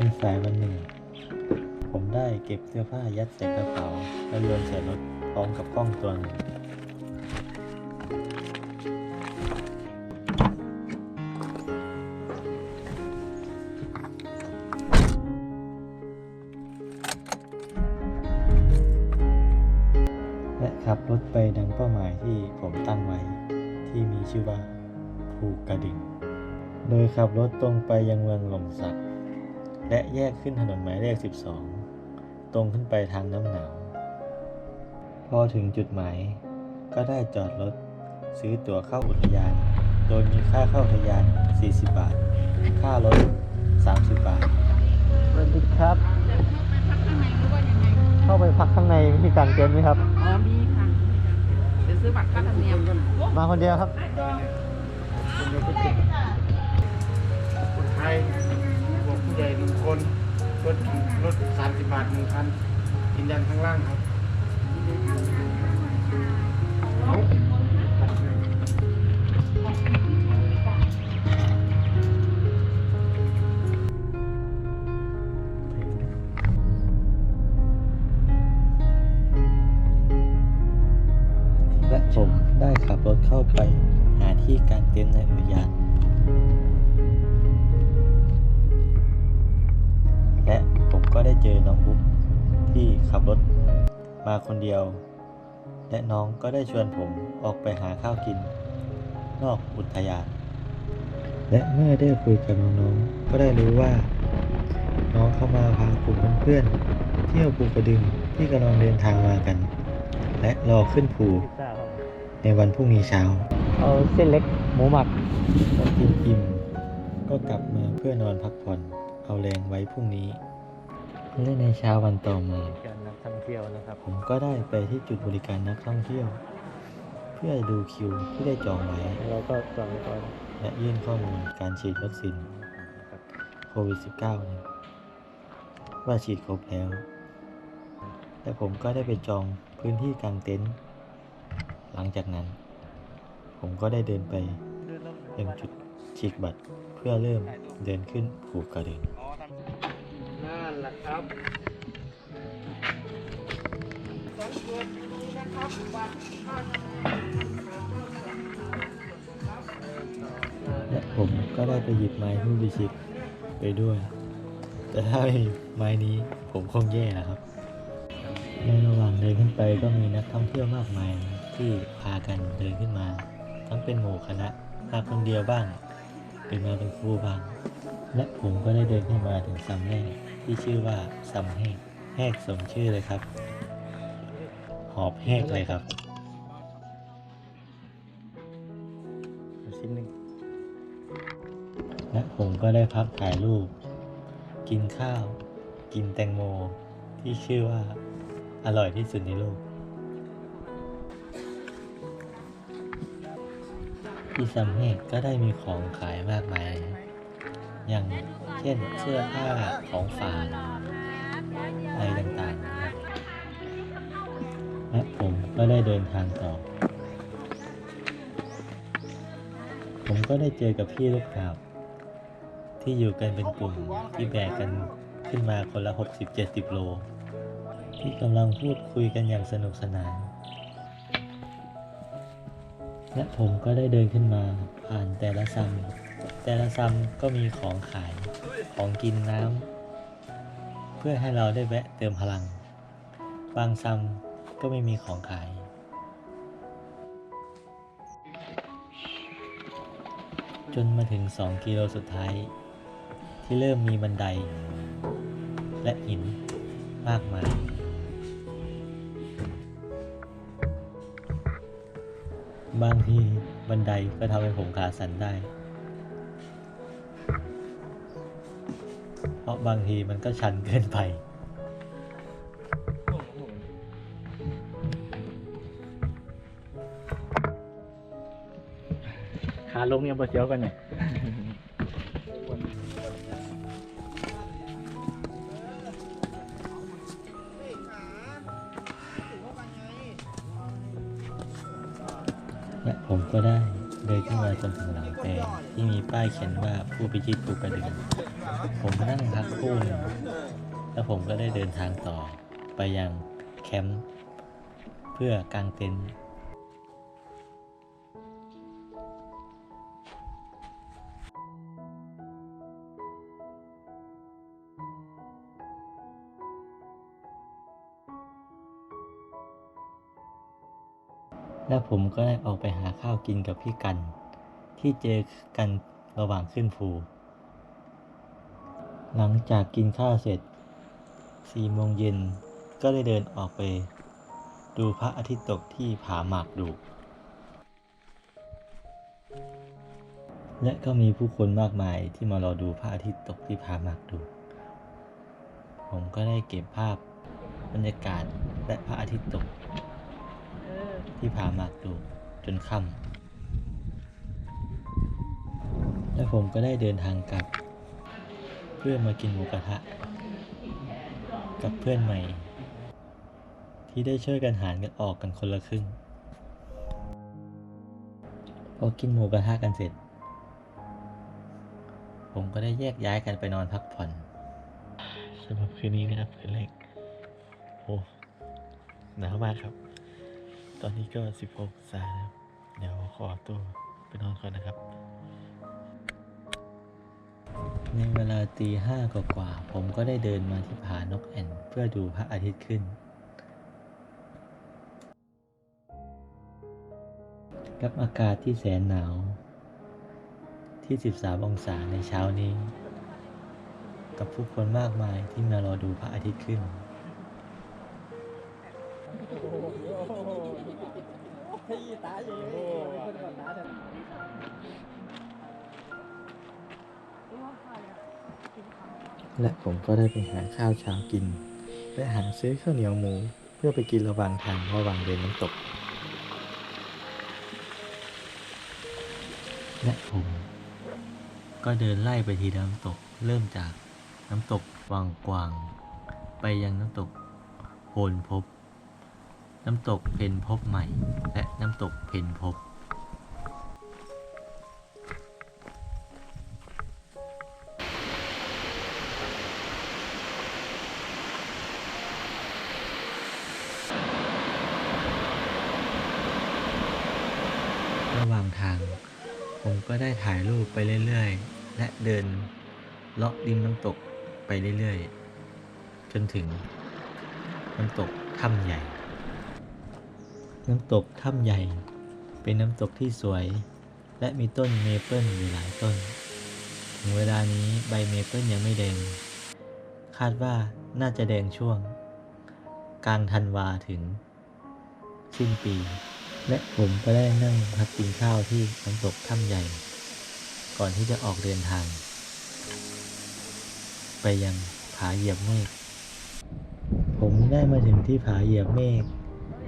สายวันหนึ่ง ผมได้เก็บเสื้อผ้ายัดใส่กระเป๋า แล้วโยนใส่รถพร้อมกับกล้องตัวหนึ่งและขับรถไปดังเป้าหมายที่ผมตั้งไว้ ที่มีชื่อว่าภูกระดึงโดยขับรถตรงไปยังเมืองหล่มสัก และแยกขึ้นถนนหมายเลข 12 ตรงขึ้นไปทางน้ำหนาว พอถึงจุดหมาย ก็ได้จอดรถ ซื้อตั๋วเข้าอุทยาน โดยมีค่าเข้าอุทยาน 40 บาท ค่ารถ 30 บาทสวัสดีครับจะเข้าไปพักข้างในหรือว่ายังไงเข้าไปพักข้างในมีการเต็นท์ไหมครับ อ๋อมีค่ะเดี๋ยวซื้อบัตรค่าธรรมเนียมมาคนเดียวครับคนไทย บาทหนึ่งคันกินยันข้างล่างครับและผมได้ขับรถเข้าไปหาที่กางเต็นท์ในอุทยานและ ก็ได้เจอน้องบุ๊กที่ขับรถมาคนเดียว และน้องก็ได้ชวนผมออกไปหาข้าวกิน นอกอุทยาน และเมื่อได้คุยกับน้องๆก็ได้รู้ว่า น้องเข้ามาพากลุ่มเพื่อนๆเที่ยวภูกระดึงที่กำลังเดินทางมากัน และรอขึ้นภูในวันพรุ่งนี้เช้า เอาเส้นเล็กหมูหมักพอกินอิ่มก็กลับมาเพื่อนอนพักผ่อน เอาแรงไว้พรุ่งนี้ และในเช้าวันต่อมา การนักท่องเที่ยวนะครับ ผมก็ได้ไปที่จุดบริการนักท่องเที่ยว เพื่อดูคิวที่ได้จองไว้เราก็จองไว้ก่อนและยื่นข้อมูลการฉีดวัคซีนโควิด -19 นะว่าฉีดครบแล้วและผมก็ได้ไปจองพื้นที่กางเต็นท์หลังจากนั้น ผมก็ได้เดินไปยังจุดฉีกบัตรเพื่อเริ่มเดินขึ้นภูกระดึง นั่นและครับและผมก็ได้ไปหยิบไม้ผู้พิชิตไปด้วย แต่ถ้าไม่มีไม้นี้ผมคงแย่นะครับ ในระหว่างเดินขึ้นไปก็มีนักท่องเที่ยวมากมายที่พากันเดินขึ้นมา ทั้งเป็นหมู่คณะมาคนเดียวบ้างหรือมาเป็นครูบ้าง และผมก็ได้เดินขึ้นมาถึงซัมแรก ที่ชื่อว่าซัมแหกแหกสมชื่อเลยครับ หอบแหกเลยครับชิ้นหนึ่งและผมก็ได้พักถ่ายรูป กินข้าว กินแตงโมที่ชื่อว่าอร่อยที่สุดในโลกที่ซัมเฮกก็ได้มีของขายมากมาย อย่าง เช่นเสื้อผ้าของฝากอะไรต่างๆนะครับและผมก็ได้เดินทางต่อ ผมก็ได้เจอกับพี่ลูกกาบที่อยู่กันเป็นกลุ่มที่แบกกันขึ้นมาคนละ 60-70 โล ที่กำลังพูดคุยกันอย่างสนุกสนาน และผมก็ได้เดินขึ้นมาผ่านแต่ละซัม แต่ละซัมก็มีของขายของกินน้ำ เพื่อให้เราได้แวะเติมพลัง บางซัมก็ไม่มีของขาย จนมาถึง 2 กิโลสุดท้าย ที่เริ่มมีบันได และหินมากมายบางทีบันไดก็ทำให้ผมขาสั่นได้ ราะบางทีมันก็ชันเกินไป ขาลงยังบดเสียวกันเนี่ยและผมก็ได้เดินขึ้นมาจนถึงหลังแปรที่มีป้ายเขียนว่าผู้พิชิตภูกระดึง ผมนั่งพักครู่หนึ่งแล้วผมก็ได้เดินทางต่อไปยังแคมป์เพื่อกางเต็นท์และผมก็ได้ออกไปหาข้าวกินกับพี่กัน ที่เจอกันระหว่างขึ้นภู หลังจากกินข้าวเสร็จสี่โมงเย็นก็ได้เดินออกไป ดูพระอาทิตย์ตกที่ผาหมากดู และก็มีผู้คนมากมายที่มารอดูพระอาทิตย์ตกที่ผาหมากดู ผมก็ได้เก็บภาพบรรยากาศและพระอาทิตย์ตก ที่ผาหมากดูจนค่ำและผมก็ได้เดินทางกลับ พื่อมากินหมูกระทะ กับเพื่อนใหม่ ที่ได้ช่วยกันหารกันออกกันคนละครึ่ง พอกินหมูกระทะกันเสร็จ ผมก็ได้แยกย้ายกันไปนอนพักผ่อนสำหรับคืนนี้นะครับคืนแรกโอ้หนาวมากครับ ตอนนี้ก็ 16องศานะครับเดี๋ยวขอตัวไปนอนก่อนนะครับ ในเวลาตีห้ากว่าๆผมก็ได้เดินมาที่ผานกแอ่นเพื่อดูพระอาทิตย์ขึ้น กับอากาศที่แสนหนาว ที่ 13 องศาในเช้านี้ กับผู้คนมากมายที่มารอดูพระอาทิตย์ขึ้น และผมก็ได้ไปหาข้าวเช้ากิน และหาซื้อข้าวเหนียวหมู เพื่อไปกินระหว่างทางระหว่างเดินน้ำตก และผมก็เดินไล่ไปทีน้ำตก เริ่มจากน้ำตกวังกวาง ไปยังน้ำตกโพนพบ น้ำตกเพนพบใหม่ และน้ำตกเพนพบ ก็ได้ถ่ายรูปไปเรื่อยๆ และเดินเลาะริมน้ำตกไปเรื่อยๆ จนถึงน้ำตกถ้ำใหญ่ น้ำตกถ้ำใหญ่ เป็นน้ำตกที่สวย และมีต้นเมเปิลอยู่หลายต้น ถึงเวลานี้ใบเมเปิลยังไม่แดง คาดว่าน่าจะแดงช่วง กลางธันวาถึงสิ้นปี และผมก็ได้นั่งพักกินข้าวที่น้ำตกถ้ำใหญ่ ก่อนที่จะออกเดินทาง ไปยังผาเหยียบเมฆผมได้มาถึงที่ผาเหยียบเมฆ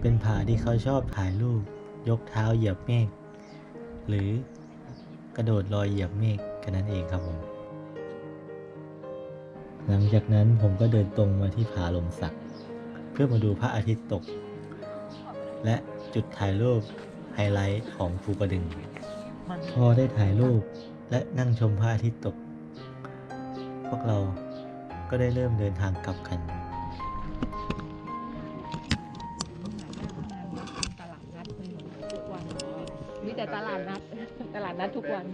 เป็นผาที่เขาชอบถ่ายรูปยกเท้าเหยียบเมฆหรือกระโดดลอยเหยียบเมฆกันนั่นเองครับผมหลังจากนั้นผมก็เดินตรงมาที่ผาลมสัก เพื่อมาดูพระอาทิตย์ตก และ จุดถ่ายรูปไฮไลท์ของภูกระดึง พอได้ถ่ายรูปและนั่งชมพระอาทิตย์ตก พวกเราก็ได้เริ่มเดินทางกลับกันตลาดนัดทุกวันมีแต่ตลาดนัด ตลาดนัดทุกวัน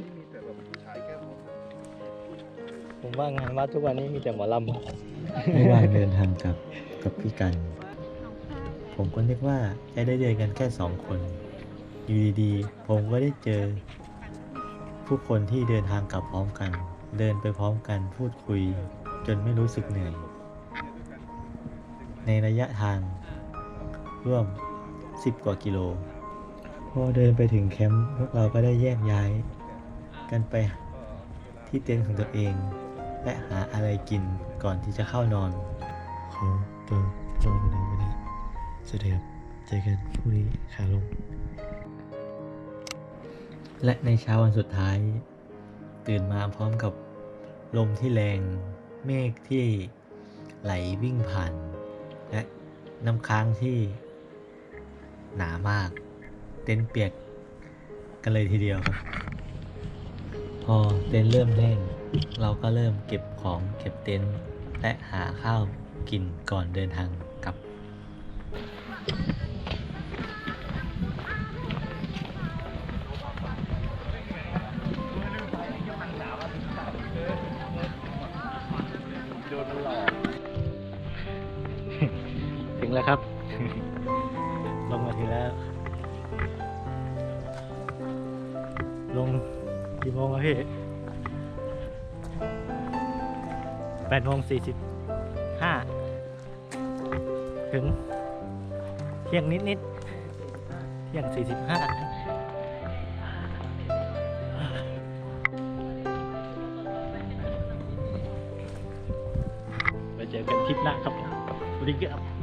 ผมว่างานวัดทุกวันนี้มีแต่หมอลำระหว่างเดินทางกลับกับพี่กัน ผมก็นึกว่าจะได้เดินกันแค่สองคน อยู่ดีๆ ผมก็ได้เจอ ผู้คนที่เดินทางกลับพร้อมกัน เดินไปพร้อมกันพูดคุย จนไม่รู้สึกเหนื่อย ในระยะทาง ร่วม 10 กว่ากิโล พอเดินไปถึงแคมป์พวกเราก็ได้แยกย้าย กันไปที่เต็นท์ของตัวเอง และหาอะไรกินก่อนที่จะเข้านอนขอตัวลงในวันนี้ สวัสดีครับ เจอกันพรุ่งนี้ขาลง และในเช้าวันสุดท้าย ตื่นมาพร้อมกับลมที่แรงเมฆที่ไหลวิ่งผ่าน และน้ำค้างที่หนามาก เต็นเปียกกันเลยทีเดียวครับ พอเต็นเริ่มแห้งเราก็เริ่มเก็บของเก็บเต็นและหาข้าวกินก่อนเดินทาง ถึงแล้วครับ ลงมาถึงแล้ว ลงกี่โมงอะพี่แปดโมงสี่สิบห้าถึง ที่ยงนิดนิดเที่ยงสี่สิบห้าไปเจอกันทริปหน้าครับสวัสดีครับ